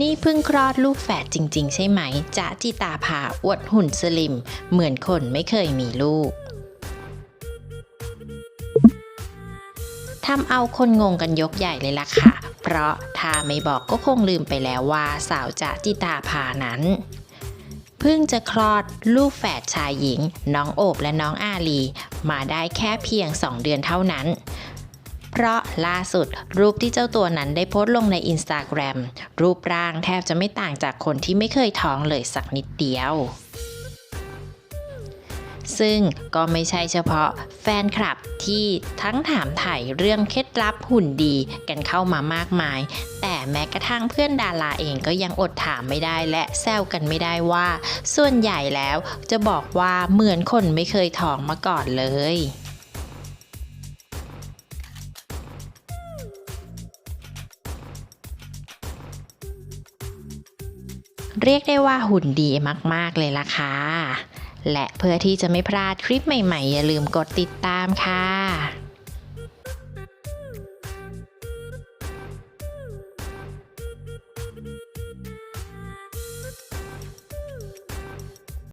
นี่เพิ่งคลอดลูกแฝดจริง ๆ ใช่ไหมจ๊ะจิตาภาอวดหุ่นสลิม เหมือนคนไม่เคยมีลูกทำเอาคนงงกันยกใหญ่เลยล่ะค่ะ เพราะถ้าไม่บอกก็คงลืมไปแล้วว่าสาวจ๊ะจิตาภานั้น เพิ่งจะคลอดลูกแฝดชายหญิง น้องโอบและน้องอาลี มาได้แค่เพียง 2 เดือนเท่านั้น เพราะล่าสุดรูปที่เจ้าตัวนั้นได้โพสต์ลงในอินสตาแกรมรูปร่างแทบจะไม่ต่างจากคนที่ไม่เคยท้องเลยสักนิดเดียวซึ่งก็ไม่ใช่เฉพาะแฟนคลับที่ทั้งถามไถ่เรื่องเคล็ดลับหุ่นดีกันเข้ามามากมาย แต่แม้กระทั่งเพื่อนดาราเองก็ยังอดถามไม่ได้และแซวกันไม่ได้ว่า ส่วนใหญ่แล้วจะบอกว่าเหมือนคนไม่เคยท้องมาก่อนเลย เรียกได้ว่าหุ่นดีมาก ๆ เลยล่ะค่ะ และเพื่อที่จะไม่พลาดคลิปใหม่ ๆ อย่าลืมกดติดตามค่ะ